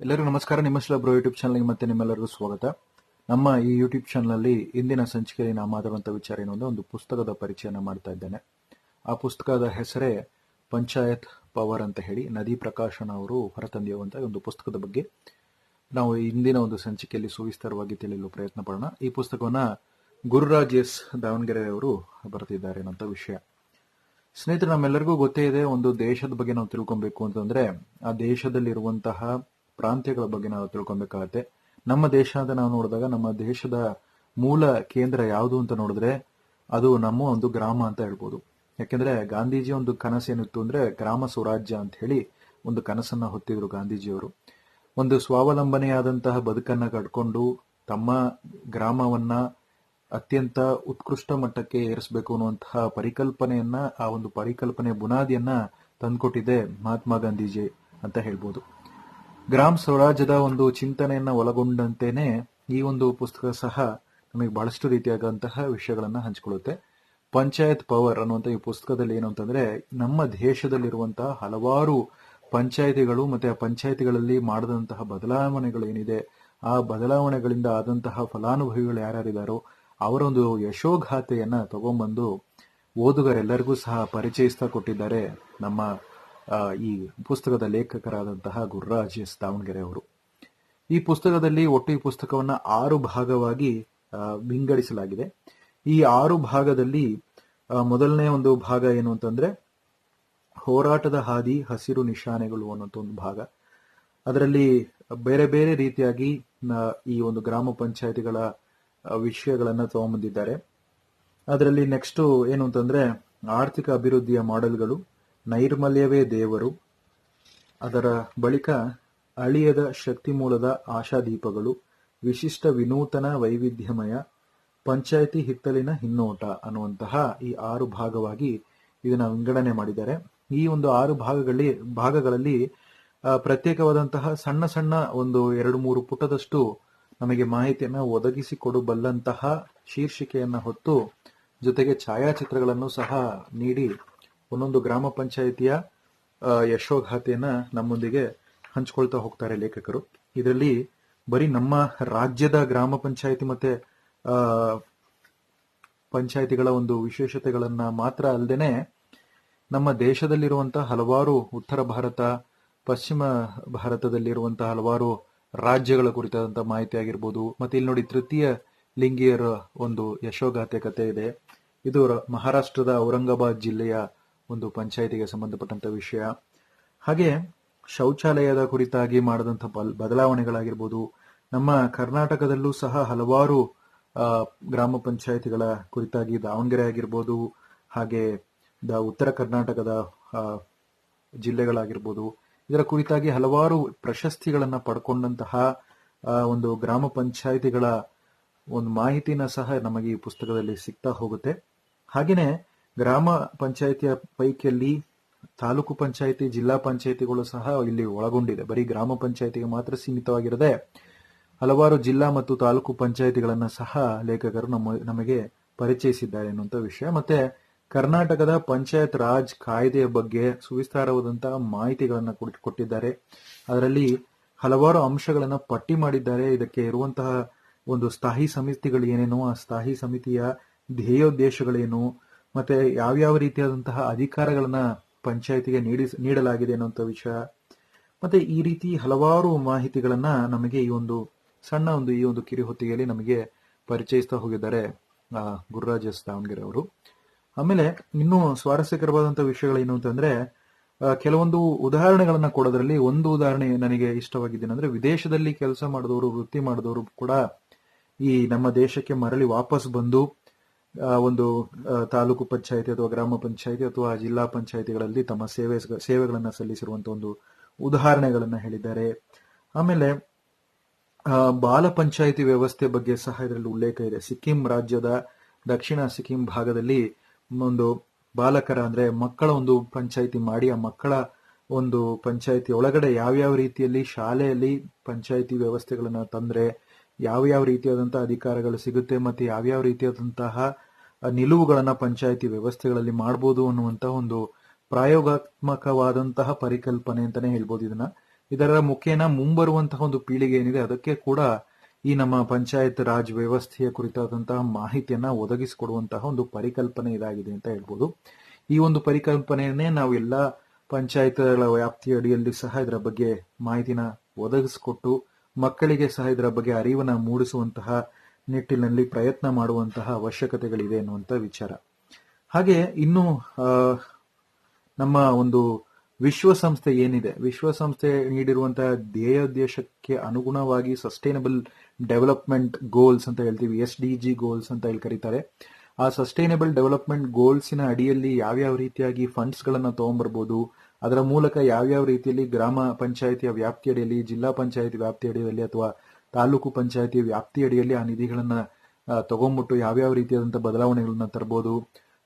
ಎಲ್ಲರಿಗೂ ನಮಸ್ಕಾರ. ನಿಮ್ಮ ಬ್ರೋ ಯೂಟ್ಯೂಬ್ ಚಾನಲ್ಗೆ ಮತ್ತೆ ನಿಮ್ಮೆಲ್ಲರಿಗೂ ಸ್ವಾಗತ. ನಮ್ಮ ಈ ಯೂಟ್ಯೂಬ್ ಚಾನಲಲ್ಲಿ ಇಂದಿನ ಸಂಚಿಕೆಯಲ್ಲಿ ನಾವು ಮಾತಾಡುವಂಥ ವಿಚಾರ ಏನು ಅಂದರೆ ಒಂದು ಪುಸ್ತಕದ ಪರಿಚಯನ ಮಾಡ್ತಾ ಇದ್ದೇನೆ. ಆ ಪುಸ್ತಕದ ಹೆಸರೇ ಪಂಚಾಯತ್ ಪವರ್ ಅಂತ ಹೇಳಿ ನದಿ ಪ್ರಕಾಶನ ಅವರು ಹೊರತಂದಿರುವಂತಹ ಒಂದು ಪುಸ್ತಕದ ಬಗ್ಗೆ ನಾವು ಇಂದಿನ ಒಂದು ಸಂಚಿಕೆಯಲ್ಲಿ ಸುವಿಸ್ತಾರವಾಗಿ ತಿಳಿಯಲು ಪ್ರಯತ್ನ ಪಡೋಣ. ಈ ಪುಸ್ತಕವನ್ನ ಗುರುರಾಜ್ ಎಸ್ ದಾವಣಗೆರೆ ಅವರು ಬರೆದಿದ್ದಾರೆ ಅನ್ನೋಂಥ ವಿಷಯ. ಸ್ನೇಹಿತರೆ, ನಮ್ಮೆಲ್ಲರಿಗೂ ಗೊತ್ತೇ ಇದೆ, ಒಂದು ದೇಶದ ಬಗ್ಗೆ ನಾವು ತಿಳ್ಕೊಬೇಕು ಅಂತಂದ್ರೆ ಆ ದೇಶದಲ್ಲಿರುವಂತಹ ಪ್ರಾಂತ್ಯಗಳ ಬಗ್ಗೆ ನಾವು ತಿಳ್ಕೊಬೇಕಾಗತ್ತೆ. ನಮ್ಮ ದೇಶದ ನಾವು ನೋಡಿದಾಗ ನಮ್ಮ ದೇಶದ ಮೂಲ ಕೇಂದ್ರ ಯಾವುದು ಅಂತ ನೋಡಿದ್ರೆ ಅದು ನಮ್ಮ ಒಂದು ಗ್ರಾಮ ಅಂತ ಹೇಳ್ಬೋದು. ಯಾಕೆಂದ್ರೆ ಗಾಂಧೀಜಿ ಒಂದು ಕನಸೇನಿತ್ತು ಅಂದ್ರೆ ಗ್ರಾಮ ಸ್ವರಾಜ್ಯ ಅಂತ ಹೇಳಿ ಒಂದು ಕನಸನ್ನ ಹೊತ್ತಿದ್ರು ಗಾಂಧೀಜಿಯವರು. ಒಂದು ಸ್ವಾವಲಂಬನೆಯಾದಂತಹ ಬದುಕನ್ನ ಕಟ್ಕೊಂಡು ತಮ್ಮ ಗ್ರಾಮವನ್ನ ಅತ್ಯಂತ ಉತ್ಕೃಷ್ಟ ಮಟ್ಟಕ್ಕೆ ಏರಿಸಬೇಕು ಅನ್ನುವಂತಹ ಪರಿಕಲ್ಪನೆಯನ್ನ, ಆ ಒಂದು ಪರಿಕಲ್ಪನೆ ಬುನಾದಿಯನ್ನ ತಂದ್ಕೊಟ್ಟಿದೆ ಮಹಾತ್ಮ ಗಾಂಧೀಜಿ ಅಂತ ಹೇಳ್ಬೋದು. ಗ್ರಾಮ್ ಸ್ವರಾಜ್ಯದ ಒಂದು ಚಿಂತನೆಯನ್ನ ಒಳಗೊಂಡಂತೇನೆ ಈ ಒಂದು ಪುಸ್ತಕ ಸಹ ನಮಗೆ ಬಹಳಷ್ಟು ರೀತಿಯಾದಂತಹ ವಿಷಯಗಳನ್ನು ಹಂಚಿಕೊಳ್ಳುತ್ತೆ. ಪಂಚಾಯತ್ ಪವರ್ ಅನ್ನುವಂಥ ಈ ಪುಸ್ತಕದಲ್ಲಿ ಏನು ಅಂತಂದ್ರೆ, ನಮ್ಮ ದೇಶದಲ್ಲಿರುವಂತಹ ಹಲವಾರು ಪಂಚಾಯತಿಗಳು ಮತ್ತೆ ಆ ಪಂಚಾಯತಿಗಳಲ್ಲಿ ಮಾಡಿದಂತಹ ಬದಲಾವಣೆಗಳು ಏನಿದೆ, ಆ ಬದಲಾವಣೆಗಳಿಂದ ಆದಂತಹ ಫಲಾನುಭವಿಗಳು ಯಾರ್ಯಾರಿದ್ದಾರೋ ಅವರ ಒಂದು ಯಶೋಗಾಥೆಯನ್ನ ತಗೊಂಡ್ಬಂದು ಓದುಗರೆಲ್ಲರಿಗೂ ಸಹ ಪರಿಚಯಿಸ್ತಾ ಕೊಟ್ಟಿದ್ದಾರೆ ನಮ್ಮ ಈ ಪುಸ್ತಕದ ಲೇಖಕರಾದಂತಹ ಗುರುರಾಜ್ ಎಸ್. ದಾವಣಗೆರೆ ಅವರು. ಈ ಪುಸ್ತಕದಲ್ಲಿ ಒಟ್ಟು ಈ ಪುಸ್ತಕವನ್ನ ಆರು ಭಾಗವಾಗಿ ವಿಂಗಡಿಸಲಾಗಿದೆ. ಈ ಆರು ಭಾಗದಲ್ಲಿ ಮೊದಲನೇ ಒಂದು ಭಾಗ ಏನು ಅಂತಂದ್ರೆ, ಹೋರಾಟದ ಹಾದಿ, ಹಸಿರು ನಿಶಾನೆಗಳು ಅನ್ನೋಂಥ ಒಂದು ಭಾಗ. ಅದರಲ್ಲಿ ಬೇರೆ ಬೇರೆ ರೀತಿಯಾಗಿ ಈ ಒಂದು ಗ್ರಾಮ ಪಂಚಾಯತಿಗಳ ವಿಷಯಗಳನ್ನ ತಗೊಂಬಂದಿದ್ದಾರೆ. ಅದರಲ್ಲಿ ನೆಕ್ಸ್ಟ್ ಏನು ಅಂತಂದ್ರೆ, ಆರ್ಥಿಕ ಅಭಿವೃದ್ಧಿಯ ಮಾಡೆಲ್ಗಳು ನೈರ್ಮಲ್ಯವೇ ದೇವರು. ಅದರ ಬಳಿಕ ಅಳಿಯದ ಶಕ್ತಿ ಮೂಲದ ಆಶಾದೀಪಗಳು, ವಿಶಿಷ್ಟ ವಿನೂತನ ವೈವಿಧ್ಯಮಯ ಪಂಚಾಯತಿ ಹಿತ್ತಲಿನ ಹಿನ್ನೋಟ ಅನ್ನುವಂತಹ ಈ ಆರು ಭಾಗವಾಗಿ ಇದನ್ನ ವಿಂಗಡಣೆ ಮಾಡಿದ್ದಾರೆ. ಈ ಒಂದು ಆರು ಭಾಗಗಳಲ್ಲಿ ಭಾಗಗಳಲ್ಲಿ ಪ್ರತ್ಯೇಕವಾದಂತಹ ಸಣ್ಣ ಸಣ್ಣ ಒಂದು ಎರಡು ಮೂರು ಪುಟದಷ್ಟು ನಮಗೆ ಮಾಹಿತಿಯನ್ನು ಒದಗಿಸಿಕೊಡಬಲ್ಲಂತಹ ಶೀರ್ಷಿಕೆಯನ್ನ ಹೊತ್ತು ಜೊತೆಗೆ ಛಾಯಾಚಿತ್ರಗಳನ್ನು ಸಹ ನೀಡಿ ಒಂದೊಂದು ಗ್ರಾಮ ಪಂಚಾಯಿತಿಯ ಯಶೋಗಾಥೆಯನ್ನ ನಮ್ಮೊಂದಿಗೆ ಹಂಚ್ಕೊಳ್ತಾ ಹೋಗ್ತಾರೆ ಲೇಖಕರು. ಇದರಲ್ಲಿ ಬರೀ ನಮ್ಮ ರಾಜ್ಯದ ಗ್ರಾಮ ಪಂಚಾಯಿತಿ ಮತ್ತೆ ಪಂಚಾಯಿತಿಗಳ ಒಂದು ವಿಶೇಷತೆಗಳನ್ನ ಮಾತ್ರ ಅಲ್ಲದೇನೆ ನಮ್ಮ ದೇಶದಲ್ಲಿರುವಂತಹ ಹಲವಾರು ಉತ್ತರ ಭಾರತ, ಪಶ್ಚಿಮ ಭಾರತದಲ್ಲಿರುವಂತಹ ಹಲವಾರು ರಾಜ್ಯಗಳ ಕುರಿತಾದಂತಹ ಮಾಹಿತಿ ಆಗಿರ್ಬೋದು. ಮತ್ತೆ ಇಲ್ಲಿ ನೋಡಿ ತೃತೀಯ ಲಿಂಗಿಯರ ಒಂದು ಯಶೋಗಾಥೆ ಕಥೆ ಇದೆ. ಇದು ಮಹಾರಾಷ್ಟ್ರದ ಔರಂಗಾಬಾದ್ ಜಿಲ್ಲೆಯ ಒಂದು ಪಂಚಾಯಿತಿಗೆ ಸಂಬಂಧಪಟ್ಟಂತ ವಿಷಯ. ಹಾಗೆ ಶೌಚಾಲಯದ ಕುರಿತಾಗಿ ಮಾಡಿದಂಥ ಬದಲಾವಣೆಗಳಾಗಿರ್ಬೋದು. ನಮ್ಮ ಕರ್ನಾಟಕದಲ್ಲೂ ಸಹ ಹಲವಾರು ಗ್ರಾಮ ಪಂಚಾಯಿತಿಗಳ ಕುರಿತಾಗಿ ದಾವಣಗೆರೆ ಆಗಿರ್ಬೋದು, ಹಾಗೆ ದ ಉತ್ತರ ಕರ್ನಾಟಕದ ಜಿಲ್ಲೆಗಳಾಗಿರ್ಬೋದು. ಇದರ ಕುರಿತಾಗಿ ಹಲವಾರು ಪ್ರಶಸ್ತಿಗಳನ್ನ ಪಡ್ಕೊಂಡಂತಹ ಒಂದು ಗ್ರಾಮ ಪಂಚಾಯಿತಿಗಳ ಒಂದು ಮಾಹಿತಿನ ಸಹ ನಮಗೆ ಈ ಪುಸ್ತಕದಲ್ಲಿ ಸಿಗ್ತಾ ಹೋಗುತ್ತೆ. ಹಾಗೇನೆ ಗ್ರಾಮ ಪಂಚಾಯಿತಿಯ ಪೈಕಿಯಲ್ಲಿ ತಾಲೂಕು ಪಂಚಾಯಿತಿ, ಜಿಲ್ಲಾ ಪಂಚಾಯಿತಿಗಳು ಸಹ ಇಲ್ಲಿ ಒಳಗೊಂಡಿದೆ. ಬರೀ ಗ್ರಾಮ ಪಂಚಾಯಿತಿಗೆ ಮಾತ್ರ ಸೀಮಿತವಾಗಿರದೆ ಹಲವಾರು ಜಿಲ್ಲಾ ಮತ್ತು ತಾಲೂಕು ಪಂಚಾಯಿತಿಗಳನ್ನ ಸಹ ಲೇಖಕರು ನಮ್ಮ, ನಮಗೆ ಪರಿಚಯಿಸಿದ್ದಾರೆ ಎನ್ನುವಂತ ವಿಷಯ. ಮತ್ತೆ ಕರ್ನಾಟಕದ ಪಂಚಾಯತ್ ರಾಜ್ ಕಾಯ್ದೆಯ ಬಗ್ಗೆ ಸುವಿಸ್ತಾರವಾದಂತಹ ಮಾಹಿತಿಗಳನ್ನ ಕೊಟ್- ಕೊಟ್ಟಿದ್ದಾರೆ. ಅದರಲ್ಲಿ ಹಲವಾರು ಅಂಶಗಳನ್ನ ಪಟ್ಟಿ ಮಾಡಿದ್ದಾರೆ. ಇದಕ್ಕೆ ಇರುವಂತಹ ಒಂದು ಸ್ಥಾಯಿ ಸಮಿತಿಗಳು ಏನೇನು, ಆ ಸ್ಥಾಯಿ ಸಮಿತಿಯ ಧ್ಯೇಯೋದ್ದೇಶಗಳೇನು ಮತ್ತೆ ಯಾವ್ಯಾವ ರೀತಿಯಾದಂತಹ ಅಧಿಕಾರಗಳನ್ನ ಪಂಚಾಯತಿಗೆ ನೀಡಿ ನೀಡಲಾಗಿದೆ ಅನ್ನುವಂಥ ವಿಷಯ. ಮತ್ತೆ ಈ ರೀತಿ ಹಲವಾರು ಮಾಹಿತಿಗಳನ್ನ ನಮಗೆ ಈ ಒಂದು ಸಣ್ಣ ಒಂದು ಈ ಒಂದು ಕಿರಿ ಹೊತ್ತಿಗೆಯಲ್ಲಿ ನಮಗೆ ಪರಿಚಯಿಸ್ತಾ ಹೋಗಿದ್ದಾರೆ ಆ, ಗುರುರಾಜ್ ಎಸ್ ದಾವಣಗೆರೆ ಅವರು. ಆಮೇಲೆ ಇನ್ನೂ ಸ್ವಾರಸ್ಯಕರವಾದಂತಹ ವಿಷಯಗಳೇನು ಅಂತಂದ್ರೆ ಆ, ಕೆಲವೊಂದು ಉದಾಹರಣೆಗಳನ್ನ ಕೊಡೋದ್ರಲ್ಲಿ ಒಂದು ಉದಾಹರಣೆ ನನಗೆ ಇಷ್ಟವಾಗಿದ್ದೇನೆಂದ್ರೆ ವಿದೇಶದಲ್ಲಿ ಕೆಲಸ ಮಾಡಿದವರು ವೃತ್ತಿ ಮಾಡಿದವರು ಕೂಡ ಈ ನಮ್ಮ ದೇಶಕ್ಕೆ ಮರಳಿ ವಾಪಸ್ ಬಂದು ಒಂದು ತಾಲೂಕು ಪಂಚಾಯಿತಿ ಅಥವಾ ಗ್ರಾಮ ಪಂಚಾಯಿತಿ ಅಥವಾ ಜಿಲ್ಲಾ ಪಂಚಾಯಿತಿಗಳಲ್ಲಿ ತಮ್ಮ ಸೇವೆ, ಸೇವೆಗಳನ್ನು ಸಲ್ಲಿಸಿರುವಂತಹ ಒಂದು ಉದಾಹರಣೆಗಳನ್ನು ಹೇಳಿದ್ದಾರೆ. ಆಮೇಲೆ ಬಾಲ ಪಂಚಾಯಿತಿ ವ್ಯವಸ್ಥೆ ಬಗ್ಗೆ ಸಹ ಇದರಲ್ಲಿ ಉಲ್ಲೇಖ ಇದೆ. ಸಿಕ್ಕಿಂ ರಾಜ್ಯದ ದಕ್ಷಿಣ ಸಿಕ್ಕಿಂ ಭಾಗದಲ್ಲಿ ಒಂದು ಬಾಲಕರ ಅಂದ್ರೆ ಮಕ್ಕಳ ಒಂದು ಪಂಚಾಯಿತಿ ಮಾಡಿ, ಆ ಮಕ್ಕಳ ಒಂದು ಪಂಚಾಯಿತಿ ಒಳಗಡೆ ಯಾವ್ಯಾವ ರೀತಿಯಲ್ಲಿ ಶಾಲೆಯಲ್ಲಿ ಪಂಚಾಯಿತಿ ವ್ಯವಸ್ಥೆಗಳನ್ನು ತಂದ್ರೆ ಯಾವ ಯಾವ ರೀತಿಯಾದಂತಹ ಅಧಿಕಾರಗಳು ಸಿಗುತ್ತೆ ಮತ್ತು ಯಾವ್ಯಾವ ರೀತಿಯಾದಂತಹ ನಿಲುವುಗಳನ್ನು ಪಂಚಾಯಿತಿ ವ್ಯವಸ್ಥೆಗಳಲ್ಲಿ ಮಾಡ್ಬೋದು ಅನ್ನುವಂತ ಒಂದು ಪ್ರಾಯೋಗಾತ್ಮಕವಾದಂತಹ ಪರಿಕಲ್ಪನೆ ಅಂತಾನೆ ಹೇಳ್ಬೋದು ಇದನ್ನ. ಇದರ ಮುಖೇನ ಮುಂಬರುವಂತಹ ಒಂದು ಪೀಳಿಗೆ ಏನಿದೆ, ಅದಕ್ಕೆ ಕೂಡ ಈ ನಮ್ಮ ಪಂಚಾಯತ್ ರಾಜ್ ವ್ಯವಸ್ಥೆಯ ಕುರಿತಾದಂತಹ ಮಾಹಿತಿಯನ್ನ ಒದಗಿಸಿಕೊಡುವಂತಹ ಒಂದು ಪರಿಕಲ್ಪನೆ ಇದಾಗಿದೆ ಅಂತ ಹೇಳ್ಬೋದು. ಈ ಒಂದು ಪರಿಕಲ್ಪನೆಯನ್ನೇ ನಾವು ಎಲ್ಲಾ ಪಂಚಾಯತ್ಗಳ ವ್ಯಾಪ್ತಿಯ ಅಡಿಯಲ್ಲಿ ಸಹ ಇದರ ಬಗ್ಗೆ ಮಾಹಿತಿನ ಒದಗಿಸಿಕೊಟ್ಟು ಮಕ್ಕಳಿಗೆ ಸಹ ಇದರ ಬಗ್ಗೆ ಅರಿವನ್ನು ಮೂಡಿಸುವಂತಹ ನಿಟ್ಟಿನಲ್ಲಿ ಪ್ರಯತ್ನ ಮಾಡುವಂತಹ ಅವಶ್ಯಕತೆಗಳಿದೆ ಎನ್ನುವಂತ ವಿಚಾರ. ಹಾಗೆ ಇನ್ನು ನಮ್ಮ ಒಂದು ವಿಶ್ವಸಂಸ್ಥೆ ಏನಿದೆ? ವಿಶ್ವಸಂಸ್ಥೆ ನೀಡಿರುವಂತಹ ಧ್ಯೇಯೋದ್ದೇಶಕ್ಕೆ ಅನುಗುಣವಾಗಿ ಸಸ್ಟೈನಬಲ್ ಡೆವಲಪ್ಮೆಂಟ್ ಗೋಲ್ಸ್ ಅಂತ ಹೇಳ್ತೀವಿ ಎಸ್ ಡಿ ಜಿ ಗೋಲ್ಸ್ ಅಂತ ಹೇಳಿ ಕರೀತಾರೆ. ಆ ಸಸ್ಟೈನಬಲ್ ಡೆವಲಪ್ಮೆಂಟ್ ಗೋಲ್ಸಿನ ಅಡಿಯಲ್ಲಿ ಯಾವ್ಯಾವ ರೀತಿಯಾಗಿ ಫಂಡ್ಸ್ಗಳನ್ನು ತಗೊಂಡ್ಬರ್ಬೋದು? ಅದರ ಮೂಲಕ ಯಾವ್ಯಾವ ರೀತಿಯಲ್ಲಿ ಗ್ರಾಮ ಪಂಚಾಯಿತಿಯ ವ್ಯಾಪ್ತಿಯಡಿಯಲ್ಲಿ, ಜಿಲ್ಲಾ ಪಂಚಾಯಿತಿ ವ್ಯಾಪ್ತಿಯಡಿಯಲ್ಲಿ ಅಥವಾ ತಾಲೂಕು ಪಂಚಾಯಿತಿ ವ್ಯಾಪ್ತಿಯಡಿಯಲ್ಲಿ ಆ ನಿಧಿಗಳನ್ನ ತಗೊಂಡ್ಬಿಟ್ಟು ಯಾವ್ಯಾವ ರೀತಿಯಾದಂಥ ಬದಲಾವಣೆಗಳನ್ನ ತರಬಹುದು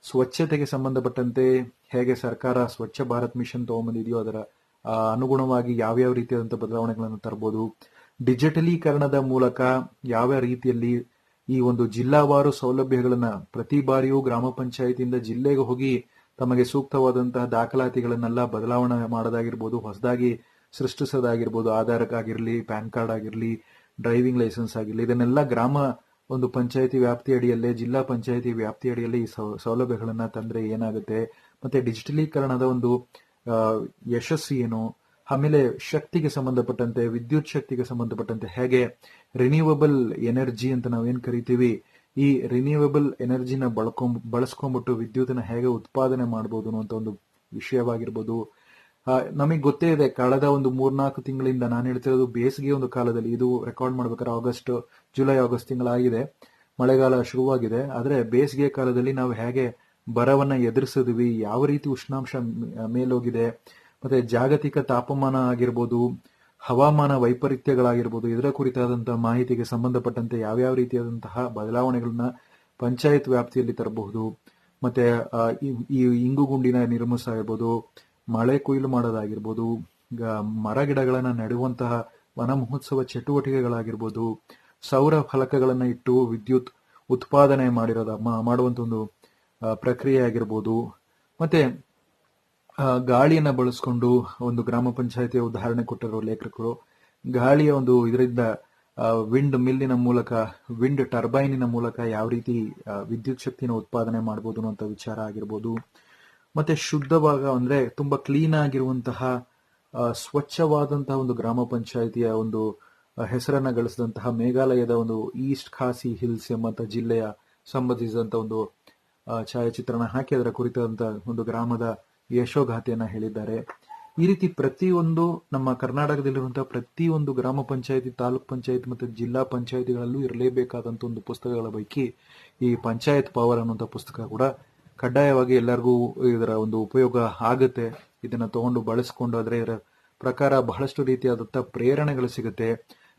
ಸ್ವಚ್ಛತೆಗೆ ಸಂಬಂಧಪಟ್ಟಂತೆ ಹೇಗೆ ಸರ್ಕಾರ ಸ್ವಚ್ಛ ಭಾರತ್ ಮಿಷನ್ ತಗೊಂಡ್ಬಂದಿದೆಯೋ ಅದರ ಅನುಗುಣವಾಗಿ ಯಾವ್ಯಾವ ರೀತಿಯಾದಂಥ ಬದಲಾವಣೆಗಳನ್ನು ತರಬಹುದು ಡಿಜಿಟಲೀಕರಣದ ಮೂಲಕ ಯಾವ ರೀತಿಯಲ್ಲಿ ಈ ಒಂದು ಜಿಲ್ಲಾವಾರು ಸೌಲಭ್ಯಗಳನ್ನ ಪ್ರತಿ ಬಾರಿಯೂ ಗ್ರಾಮ ಪಂಚಾಯತಿಯಿಂದ ಜಿಲ್ಲೆಗೆ ಹೋಗಿ ತಮಗೆ ಸೂಕ್ತವಾದಂತಹ ದಾಖಲಾತಿಗಳನ್ನೆಲ್ಲ ಬದಲಾವಣೆ ಮಾಡೋದಾಗಿರ್ಬೋದು, ಹೊಸದಾಗಿ ಸೃಷ್ಟಿಸೋದಾಗಿರ್ಬೋದು ಆಧಾರ್ ಆಗಿರ್ಲಿ ಪ್ಯಾನ್ ಕಾರ್ಡ್ ಆಗಿರಲಿ, ಡ್ರೈವಿಂಗ್ ಲೈಸೆನ್ಸ್ ಆಗಿರಲಿ, ಇದನ್ನೆಲ್ಲ ಗ್ರಾಮ ಒಂದು ಪಂಚಾಯತಿ ವ್ಯಾಪ್ತಿ ಅಡಿಯಲ್ಲೇ, ಜಿಲ್ಲಾ ಪಂಚಾಯತಿ ವ್ಯಾಪ್ತಿ ಅಡಿಯಲ್ಲಿ ಈ ಸೌಲಭ್ಯಗಳನ್ನು ತಂದ್ರೆ ಏನಾಗುತ್ತೆ? ಮತ್ತೆ ಡಿಜಿಟಲೀಕರಣದ ಒಂದು ಯಶಸ್ಸು ಏನು? ಆಮೇಲೆ ಶಕ್ತಿಗೆ ಸಂಬಂಧಪಟ್ಟಂತೆ, ವಿದ್ಯುತ್ ಶಕ್ತಿಗೆ ಸಂಬಂಧಪಟ್ಟಂತೆ ಹೇಗೆ? ರಿನ್ಯೂವಬಲ್ ಎನರ್ಜಿ ಅಂತ ನಾವೇನು ಕರಿತೀವಿ? ಈ ರಿನ್ಯೂವಬಲ್ ಎನರ್ಜಿನ ಬಳಕೊಂಡ್ ಬಳಸ್ಕೊಂಡ್ಬಿಟ್ಟು ವಿದ್ಯುತ್ನ ಹೇಗೆ ಉತ್ಪಾದನೆ ಮಾಡಬಹುದು ಅನ್ನುವಂತ ಒಂದು ವಿಷಯವಾಗಿರ್ಬೋದು. ನಮಗೆ ಗೊತ್ತೇ ಇದೆ, ಕಳೆದ ಒಂದು ಮೂರ್ನಾಲ್ಕು ತಿಂಗಳಿಂದ ನಾನು ಹೇಳ್ತಿರೋದು ಬೇಸಿಗೆ ಒಂದು ಕಾಲದಲ್ಲಿ ಇದು ರೆಕಾರ್ಡ್ ಮಾಡ್ಬೇಕಾದ್ರೆ ಆಗಸ್ಟ್ ಜುಲೈ ಆಗಸ್ಟ್ ತಿಂಗಳಾಗಿದೆ. ಮಳೆಗಾಲ ಶುರುವಾಗಿದೆ. ಆದ್ರೆ ಬೇಸಿಗೆ ಕಾಲದಲ್ಲಿ ನಾವು ಹೇಗೆ ಬರವನ್ನ ಎದುರಿಸಿದ್ವಿ, ಯಾವ ರೀತಿ ಉಷ್ಣಾಂಶ ಮೇಲೋಗಿದೆ, ಮತ್ತೆ ಜಾಗತಿಕ ತಾಪಮಾನ ಆಗಿರ್ಬೋದು ಹವಾಮಾನ ವೈಪರೀತ್ಯಗಳಾಗಿರ್ಬೋದು, ಇದರ ಕುರಿತಾದಂತಹ ಮಾಹಿತಿಗೆ ಸಂಬಂಧಪಟ್ಟಂತೆ ಯಾವ್ಯಾವ ರೀತಿಯಾದಂತಹ ಬದಲಾವಣೆಗಳನ್ನ ಪಂಚಾಯತ್ ವ್ಯಾಪ್ತಿಯಲ್ಲಿ ತರಬಹುದು. ಮತ್ತೆ ಈ- ಗುಂಡಿನ ನಿರ್ಮಿಸ ನಿರ್ಮಿಸಾಗಿರ್ಬೋದು ಮಳೆ ಕೊಯ್ಲು ಮಾಡೋದಾಗಿರ್ಬೋದು ಮರ ಗಿಡಗಳನ್ನ ನೆಡುವಂತಹ ವನ ಮಹೋತ್ಸವ ಚಟುವಟಿಕೆಗಳಾಗಿರ್ಬೋದು, ಸೌರ ಫಲಕಗಳನ್ನ ಇಟ್ಟು ವಿದ್ಯುತ್ ಉತ್ಪಾದನೆ ಮಾಡಿರೋದ ಮಾಡುವಂತ ಒಂದು ಪ್ರಕ್ರಿಯೆ ಆಗಿರ್ಬೋದು. ಮತ್ತೆ ಗಾಳಿಯನ್ನ ಬಳಸ್ಕೊಂಡು ಒಂದು ಗ್ರಾಮ ಪಂಚಾಯತಿಯ ಉದಾಹರಣೆ ಕೊಟ್ಟಿರೋ ಲೇಖಕರು. ಗಾಳಿಯ ಒಂದು ಇದರಿಂದ ವಿಂಡ್ ಮಿಲ್ಲಿನ ಮೂಲಕ ವಿಂಡ್ ಟರ್ಬೈನಿನ ಮೂಲಕ ಯಾವ ರೀತಿ ವಿದ್ಯುತ್ ಶಕ್ತಿನ ಉತ್ಪಾದನೆ ಮಾಡಬಹುದು ಅನ್ನೋ ವಿಚಾರ ಆಗಿರ್ಬೋದು. ಮತ್ತೆ ಶುದ್ಧವಾಗ ಅಂದ್ರೆ ತುಂಬಾ ಕ್ಲೀನ್ ಆಗಿರುವಂತಹ ಸ್ವಚ್ಛವಾದಂತಹ ಒಂದು ಗ್ರಾಮ ಪಂಚಾಯಿತಿಯ ಒಂದು ಹೆಸರನ್ನ ಗಳಿಸಿದಂತಹ ಮೇಘಾಲಯದ ಒಂದು ಈಸ್ಟ್ ಖಾಸಿ ಹಿಲ್ಸ್ ಎಂಬಂತ ಜಿಲ್ಲೆಯ ಸಂಬಂಧಿಸಿದಂತ ಒಂದು ಛಾಯಾಚಿತ್ರಣ ಹಾಕಿ ಅದರ ಕುರಿತಾದಂತಹ ಒಂದು ಗ್ರಾಮದ ಯಶೋಗಾಥೆಯನ್ನ ಹೇಳಿದ್ದಾರೆ. ಈ ರೀತಿ ಪ್ರತಿಯೊಂದು ನಮ್ಮ ಕರ್ನಾಟಕದಲ್ಲಿರುವಂತಹ ಪ್ರತಿಯೊಂದು ಗ್ರಾಮ ಪಂಚಾಯತಿ, ತಾಲೂಕ್ ಪಂಚಾಯತ್ ಮತ್ತು ಜಿಲ್ಲಾ ಪಂಚಾಯತಿಗಳಲ್ಲೂ ಇರಲೇಬೇಕಾದಂತ ಒಂದು ಪುಸ್ತಕಗಳ ಪೈಕಿ ಈ ಪಂಚಾಯತ್ ಪವರ್ ಅನ್ನುವಂಥ ಪುಸ್ತಕ ಕೂಡ ಕಡ್ಡಾಯವಾಗಿ ಎಲ್ಲರಿಗೂ ಇದರ ಒಂದು ಉಪಯೋಗ ಆಗುತ್ತೆ. ಇದನ್ನ ತಗೊಂಡು ಬಳಸ್ಕೊಂಡು ಆದ್ರೆ ಇದರ ಪ್ರಕಾರ ಬಹಳಷ್ಟು ರೀತಿಯಾದಂಥ ಪ್ರೇರಣೆಗಳು ಸಿಗುತ್ತೆ.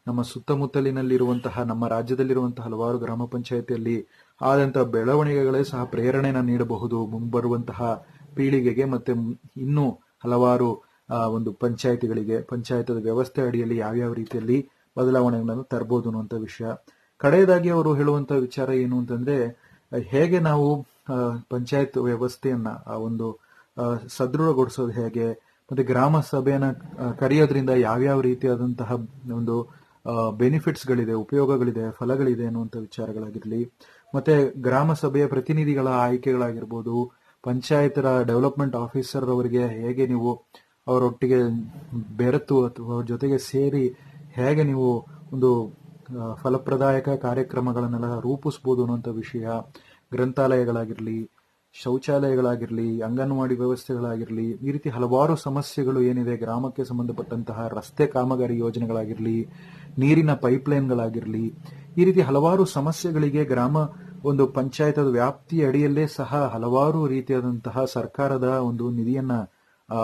ನಮ್ಮ ಸುತ್ತಮುತ್ತಲಿನಲ್ಲಿರುವಂತಹ, ನಮ್ಮ ರಾಜ್ಯದಲ್ಲಿರುವಂತಹ ಹಲವಾರು ಗ್ರಾಮ ಪಂಚಾಯತಿಯಲ್ಲಿ ಆದಂತಹ ಬೆಳವಣಿಗೆಗಳೇ ಸಹ ಪ್ರೇರಣೆನ ನೀಡಬಹುದು. ಮುಂಬರುವಂತಹ ಪೀಳಿಗೆಗೆ ಮತ್ತೆ ಇನ್ನೂ ಹಲವಾರು ಒಂದು ಪಂಚಾಯತಿಗಳಿಗೆ, ಪಂಚಾಯತದ ವ್ಯವಸ್ಥೆ ಅಡಿಯಲ್ಲಿ ಯಾವ್ಯಾವ ರೀತಿಯಲ್ಲಿ ಬದಲಾವಣೆಗಳನ್ನು ತರಬಹುದು ಅನ್ನುವಂಥ ವಿಷಯ. ಕಡೆಯದಾಗಿ ಅವರು ಹೇಳುವಂತ ವಿಚಾರ ಏನು ಅಂತಂದ್ರೆ, ಹೇಗೆ ನಾವು ಪಂಚಾಯತ್ ವ್ಯವಸ್ಥೆಯನ್ನ, ಆ, ಒಂದು ಸದೃಢಗೊಳಿಸೋದು ಹೇಗೆ, ಮತ್ತೆ ಗ್ರಾಮ ಸಭೆಯನ್ನ ಕರೆಯೋದ್ರಿಂದ ಯಾವ್ಯಾವ ರೀತಿಯಾದಂತಹ ಒಂದು ಬೆನಿಫಿಟ್ಸ್ ಗಳಿದೆ ಉಪಯೋಗಗಳಿದೆ, ಫಲಗಳಿದೆ ಅನ್ನುವಂಥ ವಿಚಾರಗಳಾಗಿರ್ಲಿ, ಮತ್ತೆ ಗ್ರಾಮ ಸಭೆಯ ಪ್ರತಿನಿಧಿಗಳ ಆಯ್ಕೆಗಳಾಗಿರ್ಬೋದು ಪಂಚಾಯತರ ಡೆವಲಪ್ಮೆಂಟ್ ಆಫೀಸರ್ ಅವರಿಗೆ ಹೇಗೆ ನೀವು ಅವರೊಟ್ಟಿಗೆ ಬೆರೆತು ಅಥವಾ ಅವ್ರ ಜೊತೆಗೆ ಸೇರಿ ಹೇಗೆ ನೀವು ಒಂದು ಫಲಪ್ರದಾಯಕ ಕಾರ್ಯಕ್ರಮಗಳನ್ನೆಲ್ಲ ರೂಪಿಸ್ಬೋದು ಅನ್ನುವಂಥ ವಿಷಯ, ಗ್ರಂಥಾಲಯಗಳಾಗಿರಲಿ, ಶೌಚಾಲಯಗಳಾಗಿರಲಿ, ಅಂಗನವಾಡಿ ವ್ಯವಸ್ಥೆಗಳಾಗಿರಲಿ, ಈ ರೀತಿ ಹಲವಾರು ಸಮಸ್ಯೆಗಳು ಏನಿದೆ, ಗ್ರಾಮಕ್ಕೆ ಸಂಬಂಧಪಟ್ಟಂತಹ ರಸ್ತೆ ಕಾಮಗಾರಿ ಯೋಜನೆಗಳಾಗಿರಲಿ, ನೀರಿನ ಪೈಪ್ಲೈನ್ಗಳಾಗಿರ್ಲಿ, ಈ ರೀತಿ ಹಲವಾರು ಸಮಸ್ಯೆಗಳಿಗೆ ಗ್ರಾಮ ಒಂದು ಪಂಚಾಯತದ ವ್ಯಾಪ್ತಿಯ ಅಡಿಯಲ್ಲೇ ಸಹ ಹಲವಾರು ರೀತಿಯಾದಂತಹ ಸರ್ಕಾರದ ಒಂದು ನಿಧಿಯನ್ನ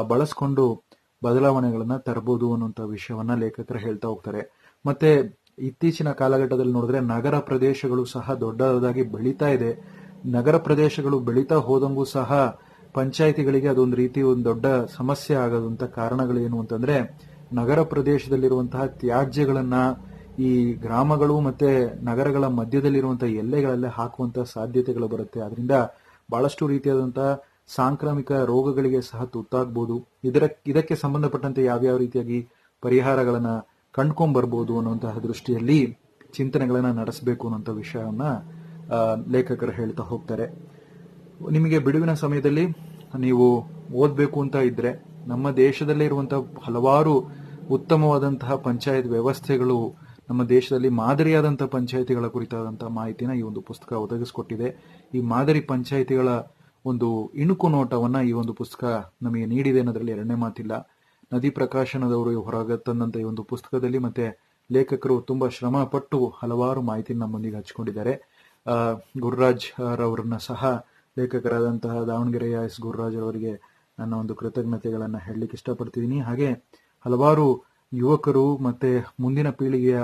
ಬಳಸ್ಕೊಂಡು ಬದಲಾವಣೆಗಳನ್ನ ತರಬಹುದು ಅನ್ನುವಂಥ ವಿಷಯವನ್ನ ಲೇಖಕರು ಹೇಳ್ತಾ ಹೋಗ್ತಾರೆ. ಮತ್ತೆ ಇತ್ತೀಚಿನ ಕಾಲಘಟ್ಟದಲ್ಲಿ ನೋಡಿದ್ರೆ ನಗರ ಪ್ರದೇಶಗಳು ಸಹ ದೊಡ್ಡದಾಗಿ ಬೆಳೀತಾ ಇದೆ. ನಗರ ಪ್ರದೇಶಗಳು ಬೆಳೀತಾ ಹೋದಂಗೂ ಸಹ ಪಂಚಾಯಿತಿಗಳಿಗೆ ಅದೊಂದು ರೀತಿ ಒಂದು ದೊಡ್ಡ ಸಮಸ್ಯೆ ಆಗೋದಂತ ಕಾರಣಗಳೇನು ಅಂತಂದ್ರೆ ನಗರ ಪ್ರದೇಶದಲ್ಲಿರುವಂತಹ ತ್ಯಾಜ್ಯಗಳನ್ನ ಈ ಗ್ರಾಮಗಳು ಮತ್ತೆ ನಗರಗಳ ಮಧ್ಯದಲ್ಲಿರುವಂತಹ ಎಲ್ಲೆಗಳಲ್ಲೇ ಹಾಕುವಂತ ಸಾಧ್ಯತೆಗಳು ಬರುತ್ತೆ. ಅದರಿಂದ ಬಹಳಷ್ಟು ರೀತಿಯಾದಂತಹ ಸಾಂಕ್ರಾಮಿಕ ರೋಗಗಳಿಗೆ ಸಹ ತುತ್ತಾಗಬಹುದು ಇದರ, ಇದಕ್ಕೆ ಸಂಬಂಧಪಟ್ಟಂತೆ ಯಾವ್ಯಾವ ರೀತಿಯಾಗಿ ಪರಿಹಾರಗಳನ್ನ ಕಂಡ್ಕೊಂಡ್ ಬರ್ಬೋದು ಅನ್ನುವಂತಹ ದೃಷ್ಟಿಯಲ್ಲಿ ಚಿಂತನೆಗಳನ್ನ ನಡೆಸಬೇಕು ಅನ್ನುವಂಥ ವಿಷಯವನ್ನ ಲೇಖಕರು ಹೇಳ್ತಾ ಹೋಗ್ತಾರೆ. ನಿಮಗೆ ಬಿಡುವಿನ ಸಮಯದಲ್ಲಿ ನೀವು ಓದಬೇಕು ಅಂತ ಇದ್ರೆ ನಮ್ಮ ದೇಶದಲ್ಲಿ ಇರುವಂತಹ ಹಲವಾರು ಉತ್ತಮವಾದಂತಹ ಪಂಚಾಯತ್ ವ್ಯವಸ್ಥೆಗಳು ನಮ್ಮ ದೇಶದಲ್ಲಿ ಮಾದರಿಯಾದಂಥ ಪಂಚಾಯಿತಿಗಳ ಕುರಿತಾದಂಥ ಮಾಹಿತಿನ ಈ ಒಂದು ಪುಸ್ತಕ ಒದಗಿಸಿಕೊಟ್ಟಿದೆ. ಈ ಮಾದರಿ ಪಂಚಾಯಿತಿಗಳ ಒಂದು ಇಣುಕು ನೋಟವನ್ನು ಈ ಒಂದು ಪುಸ್ತಕ ನಮಗೆ ನೀಡಿದೆ ಅನ್ನೋದರಲ್ಲಿ ಎರಡನೇ ಮಾತಿಲ್ಲ. ನದಿ ಪ್ರಕಾಶನದವರು ಹೊರಗೆ ತಂದಂಥ ಈ ಒಂದು ಪುಸ್ತಕದಲ್ಲಿ ಮತ್ತೆ ಲೇಖಕರು ತುಂಬಾ ಶ್ರಮ ಪಟ್ಟು ಹಲವಾರು ಮಾಹಿತಿ ನಮ್ಮೊಂದಿಗೆ ಹಂಚಿಕೊಂಡಿದ್ದಾರೆ. ಗುರುರಾಜ್ ರವರನ್ನ ಸಹ ಲೇಖಕರಾದಂತಹ ದಾವಣಗೆರೆಯ ಎಸ್. ಗುರುರಾಜ್ ಅವರಿಗೆ ನನ್ನ ಒಂದು ಕೃತಜ್ಞತೆಗಳನ್ನು ಹೇಳಲಿಕ್ಕೆ ಇಷ್ಟಪಡ್ತಿದ್ದೀನಿ. ಹಾಗೆ ಹಲವಾರು ಯುವಕರು ಮತ್ತೆ ಮುಂದಿನ ಪೀಳಿಗೆಯ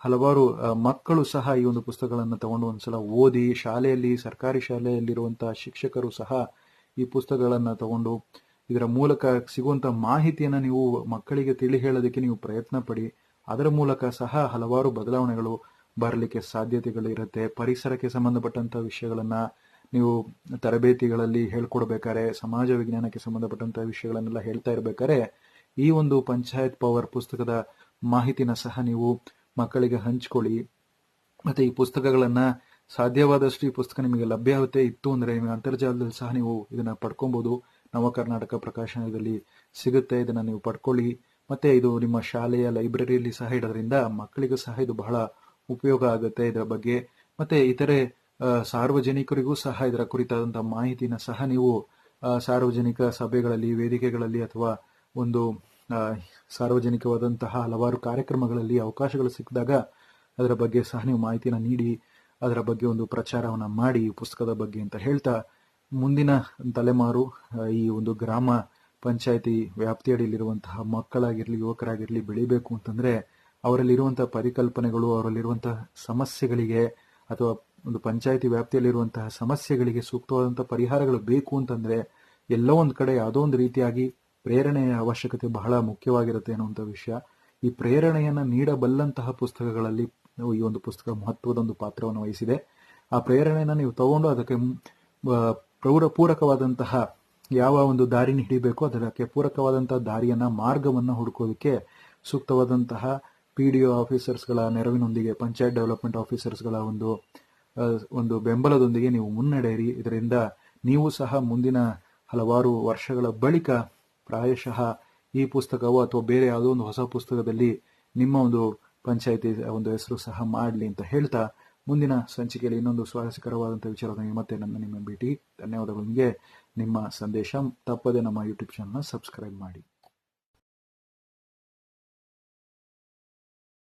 ಹಲವಾರು ಮಕ್ಕಳು ಸಹ ಈ ಒಂದು ಪುಸ್ತಕಗಳನ್ನು ತಗೊಂಡು ಒಂದ್ಸಲ ಓದಿ, ಶಾಲೆಯಲ್ಲಿ, ಸರ್ಕಾರಿ ಶಾಲೆಯಲ್ಲಿರುವಂತಹ ಶಿಕ್ಷಕರು ಸಹ ಈ ಪುಸ್ತಕಗಳನ್ನು ತಗೊಂಡು ಇದರ ಮೂಲಕ ಸಿಗುವಂತ ಮಾಹಿತಿಯನ್ನು ನೀವು ಮಕ್ಕಳಿಗೆ ತಿಳಿ ಹೇಳೋದಕ್ಕೆ ನೀವು ಪ್ರಯತ್ನ ಪಡಿ. ಅದರ ಮೂಲಕ ಸಹ ಹಲವಾರು ಬದಲಾವಣೆಗಳು ಬರಲಿಕ್ಕೆ ಸಾಧ್ಯತೆಗಳು ಇರುತ್ತೆ ಪರಿಸರಕ್ಕೆ ಸಂಬಂಧಪಟ್ಟಂತ ವಿಷಯಗಳನ್ನ ನೀವು ತರಬೇತಿಗಳಲ್ಲಿ ಹೇಳ್ಕೊಡ್ಬೇಕಾರೆ, ಸಮಾಜ ವಿಜ್ಞಾನಕ್ಕೆ ಸಂಬಂಧಪಟ್ಟಂತ ವಿಷಯಗಳನ್ನೆಲ್ಲ ಹೇಳ್ತಾ ಇರ್ಬೇಕಾದ್ರೆ ಈ ಒಂದು ಪಂಚಾಯತ್ ಪವರ್ ಪುಸ್ತಕದ ಮಾಹಿತಿನ ಸಹ ನೀವು ಮಕ್ಕಳಿಗೆ ಹಂಚ್ಕೊಳ್ಳಿ. ಮತ್ತೆ ಈ ಪುಸ್ತಕಗಳನ್ನ ಸಾಧ್ಯವಾದಷ್ಟು ಈ ಪುಸ್ತಕ ನಿಮಗೆ ಲಭ್ಯ ಆಗುತ್ತೆ ಇತ್ತು ಅಂದ್ರೆ ನಿಮಗೆ ಅಂತರ್ಜಾಲದಲ್ಲಿ ಸಹ ನೀವು ಇದನ್ನ ಪಡ್ಕೊಬಹುದು ನವ ಕರ್ನಾಟಕ ಪ್ರಕಾಶನದಲ್ಲಿ ಸಿಗುತ್ತೆ, ಇದನ್ನ ನೀವು ಪಡ್ಕೊಳ್ಳಿ. ಮತ್ತೆ ಇದು ನಿಮ್ಮ ಶಾಲೆಯ ಲೈಬ್ರರಿಯಲ್ಲಿ ಸಹ ಇಡೋದ್ರಿಂದ ಮಕ್ಕಳಿಗೂ ಸಹ ಇದು ಬಹಳ ಉಪಯೋಗ ಆಗುತ್ತೆ ಇದರ ಬಗ್ಗೆ. ಮತ್ತೆ ಇತರೆ ಸಾರ್ವಜನಿಕರಿಗೂ ಸಹ ಇದರ ಕುರಿತಾದಂತಹ ಮಾಹಿತಿನ ಸಹ ನೀವು ಸಾರ್ವಜನಿಕ ಸಭೆಗಳಲ್ಲಿ, ವೇದಿಕೆಗಳಲ್ಲಿ ಅಥವಾ ಒಂದು ಸಾರ್ವಜನಿಕವಾದಂತಹ ಹಲವಾರು ಕಾರ್ಯಕ್ರಮಗಳಲ್ಲಿ ಅವಕಾಶಗಳು ಸಿಕ್ಕಿದಾಗ ಅದರ ಬಗ್ಗೆ ಸಹ ನೀವು ಮಾಹಿತಿಯನ್ನು ನೀಡಿ, ಅದರ ಬಗ್ಗೆ ಒಂದು ಪ್ರಚಾರವನ್ನು ಮಾಡಿ ಪುಸ್ತಕದ ಬಗ್ಗೆ ಅಂತ ಹೇಳ್ತಾ ಮುಂದಿನ ತಲೆಮಾರು ಈ ಒಂದು ಗ್ರಾಮ ಪಂಚಾಯಿತಿ ವ್ಯಾಪ್ತಿಯಡಿಯಲ್ಲಿರುವಂತಹ ಮಕ್ಕಳಾಗಿರಲಿ, ಯುವಕರಾಗಿರಲಿ ಬೆಳಿಬೇಕು ಅಂತಂದ್ರೆ ಅವರಲ್ಲಿರುವಂತಹ ಪರಿಕಲ್ಪನೆಗಳು ಅವರಲ್ಲಿರುವಂತಹ ಸಮಸ್ಯೆಗಳಿಗೆ ಅಥವಾ ಒಂದು ಪಂಚಾಯಿತಿ ವ್ಯಾಪ್ತಿಯಲ್ಲಿರುವಂತಹ ಸಮಸ್ಯೆಗಳಿಗೆ ಸೂಕ್ತವಾದಂತಹ ಪರಿಹಾರಗಳು ಬೇಕು ಅಂತಂದ್ರೆ ಎಲ್ಲೋ ಒಂದು ಕಡೆ ಯಾವುದೋ ಒಂದು ರೀತಿಯಾಗಿ ಪ್ರೇರಣೆಯ ಅವಶ್ಯಕತೆ ಬಹಳ ಮುಖ್ಯವಾಗಿರುತ್ತೆ ಅನ್ನುವಂಥ ವಿಷಯ. ಈ ಪ್ರೇರಣೆಯನ್ನು ನೀಡಬಲ್ಲಂತಹ ಪುಸ್ತಕಗಳಲ್ಲಿ ಈ ಒಂದು ಪುಸ್ತಕ ಮಹತ್ವದ ಒಂದು ಪಾತ್ರವನ್ನು ವಹಿಸಿದೆ. ಆ ಪ್ರೇರಣೆಯನ್ನು ನೀವು ತಗೊಂಡು ಅದಕ್ಕೆ ಪ್ರೌಢ, ಪೂರಕವಾದಂತಹ ಯಾವ ಒಂದು ದಾರಿನ ಹಿಡಿಬೇಕು, ಅದಕ್ಕೆ ಪೂರಕವಾದಂತಹ ದಾರಿಯನ್ನ, ಮಾರ್ಗವನ್ನ ಹುಡುಕೋದಕ್ಕೆ ಸೂಕ್ತವಾದಂತಹ ಪಿ ಡಿ ಒ ಆಫೀಸರ್ಸ್ಗಳ ನೆರವಿನೊಂದಿಗೆ, ಪಂಚಾಯತ್ ಡೆವಲಪ್ಮೆಂಟ್ ಆಫೀಸರ್ಸ್ಗಳ ಒಂದು ಒಂದು ಬೆಂಬಲದೊಂದಿಗೆ ನೀವು ಮುನ್ನಡೆಯಿರಿ. ಇದರಿಂದ ನೀವು ಸಹ ಮುಂದಿನ ಹಲವಾರು ವರ್ಷಗಳ ಬಳಿಕ ಪ್ರಾಯಶಃ ಈ ಪುಸ್ತಕವು ಅಥವಾ ಬೇರೆ ಯಾವುದೋ ಒಂದು ಹೊಸ ಪುಸ್ತಕದಲ್ಲಿ ನಿಮ್ಮ ಒಂದು ಪಂಚಾಯಿತಿ ಒಂದು ಹೆಸರು ಸಹ ಮಾಡಲಿ ಅಂತ ಹೇಳ್ತಾ ಮುಂದಿನ ಸಂಚಿಕೆಯಲ್ಲಿ ಇನ್ನೊಂದು ಸ್ವಾರಸ್ಯಕರವಾದಂಥ ವಿಚಾರದೊಂದಿಗೆ ಮತ್ತೆ ನನ್ನ ನಿಮ್ಮ ಭೇಟಿ. ಧನ್ಯವಾದಗಳು. ನಿಮ್ಮ ಸಂದೇಶ. ತಪ್ಪದೆ ನಮ್ಮ ಯೂಟ್ಯೂಬ್ ಚಾನಲ್ನ ಸಬ್ಸ್ಕ್ರೈಬ್ ಮಾಡಿ.